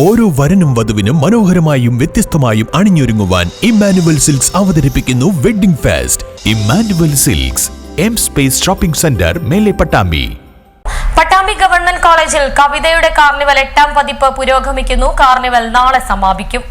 ഓരോ വരനും വധുവിനും മനോഹരമായും വ്യത്യസ്തമായും അണിഞ്ഞൊരുങ്ങുവാൻ ഇമ്മാനുവൽ സിൽക്സ് അവതരിപ്പിക്കുന്നു wedding fest. Emmanuel silks M space shopping centre മേലെ പട്ടാമ്പി. പട്ടാമ്പി ഗവൺമെന്റ് കോളേജിൽ കവിതയുടെ കാർണിവൽ എട്ടാം പതിപ്പ് പുരോഗമിക്കുന്നു. കാർണിവൽ നാളെ സമാപിക്കും.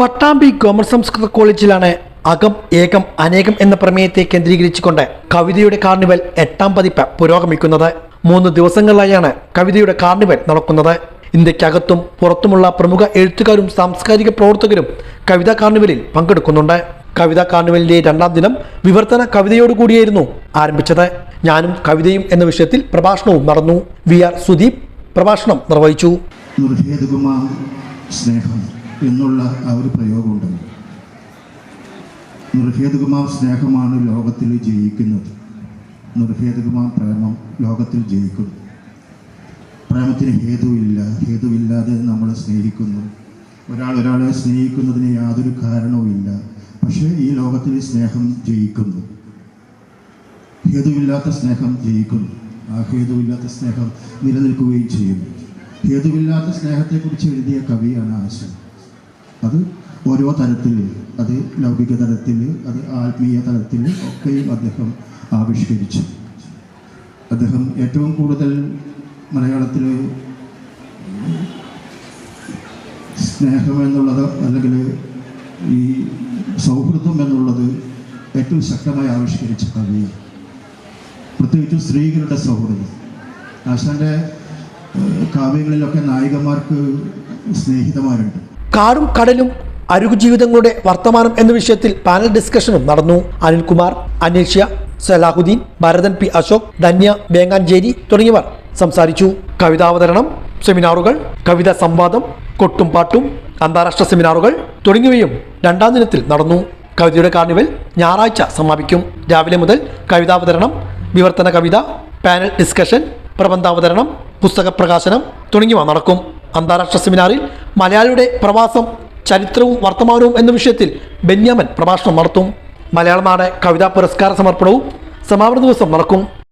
പട്ടാമ്പി ഗവൺമെന്റ് സംസ്കൃത കോളേജിലാണ് അകം ഏകം അനേകം എന്ന പ്രമേയത്തെ കേന്ദ്രീകരിച്ചുകൊണ്ട് കവിതയുടെ കാർണിവൽ എട്ടാം പതിപ്പ് പുരോഗമിക്കുന്നത്. മൂന്ന് ദിവസങ്ങളിലായാണ് കവിതയുടെ കാർണിവൽ നടക്കുന്നത്. ഇന്ത്യക്കകത്തും പുറത്തുമുള്ള പ്രമുഖ എഴുത്തുകാരും സാംസ്കാരിക പ്രവർത്തകരും കവിതാ കാർണിവലിൽ പങ്കെടുക്കുന്നുണ്ട്. കവിതാ കാർണിവലിന്റെ രണ്ടാം ദിനം വിവർത്തന കവിതയോടുകൂടിയായിരുന്നു ആരംഭിച്ചത്. ഞാനും കവിതയും എന്ന വിഷയത്തിൽ പ്രഭാഷണവും നടന്നു. വി ആർ സുദീപ് പ്രഭാഷണം നിർവഹിച്ചു. സ്നേഹം എന്നുള്ള ആ ഒരു പ്രയോഗമുണ്ട്. നിർഭേദകമാ സ്നേഹമാണ് ലോകത്തിൽ ജയിക്കുന്നത്. നിർഭേദകുമാർ പ്രേമം ലോകത്തിൽ ജയിക്കുന്നു. പ്രേമത്തിന് ഹേതുവില്ല ഹേതുവില്ലാതെ നമ്മൾ സ്നേഹിക്കുന്നു. ഒരാൾ ഒരാളെ സ്നേഹിക്കുന്നതിന് യാതൊരു കാരണവുമില്ല പക്ഷേ ഈ ലോകത്തിൽ സ്നേഹം ജയിക്കുന്നു. ഹേതുവില്ലാത്ത സ്നേഹം ജയിക്കുന്നു. ആ ഹേതുവില്ലാത്ത സ്നേഹം നിലനിൽക്കുകയും ചെയ്യുന്നു. ഹേതുവില്ലാത്ത സ്നേഹത്തെക്കുറിച്ച് എഴുതിയ കവിയാണ് ആശൻ. അത് ഓരോ തരത്തിൽ അത് ലൗകിക തലത്തിൽ അത് ആത്മീയ തലത്തിൽ ഒക്കെയും അദ്ദേഹം ആവിഷ്കരിച്ചു. അദ്ദേഹം ഏറ്റവും കൂടുതൽ മലയാളത്തിൽ സ്നേഹം എന്നുള്ളത് അല്ലെങ്കിൽ ഈ സൗഹൃദം എന്നുള്ളത് ഏറ്റവും ശക്തമായി ആവിഷ്കരിച്ച കവിയാണ് പ്രത്യേകിച്ചും സ്ത്രീകളുടെ സൗഹൃദം. ആശാന്റെ കാവ്യങ്ങളിലൊക്കെ നായികമാർക്ക് സ്നേഹിതമാരുണ്ട്. കാടും കടലും അരുകു ജീവിതങ്ങളുടെ വർത്തമാനം എന്ന വിഷയത്തിൽ പാനൽ ഡിസ്കഷനും നടന്നു. അനിൽകുമാർ അനീഷ്യ സലാഹുദ്ദീൻ ഭരതൻ പി അശോക് ധന്യ വേങ്ങാഞ്ചേരി തുടങ്ങിയവർ. സംസാരിച്ചു. കവിതാവതരണം സെമിനാറുകൾ കവിതാ സംവാദം കൊട്ടും പാട്ടും അന്താരാഷ്ട്ര സെമിനാറുകൾ തുടങ്ങിയവയും രണ്ടാം ദിനത്തിൽ നടന്നു. കവിതയുടെ കാർണിവൽ ഞായറാഴ്ച സമാപിക്കും. രാവിലെ മുതൽ കവിതാവതരണം വിവർത്തന കവിത പാനൽ ഡിസ്കഷൻ പ്രബന്ധാവതരണം പുസ്തക പ്രകാശനം തുടങ്ങിയവ നടക്കും. അന്താരാഷ്ട്ര സെമിനാറിൽ മലയാളിയുടെ പ്രവാസം ചരിത്രവും വർത്തമാനവും എന്ന വിഷയത്തിൽ ബെന്യാമൻ പ്രഭാഷണം നടത്തും. മലയാള നാട് കവിതാ പുരസ്കാര സമർപ്പണവും സമാപന ദിവസം നടക്കും.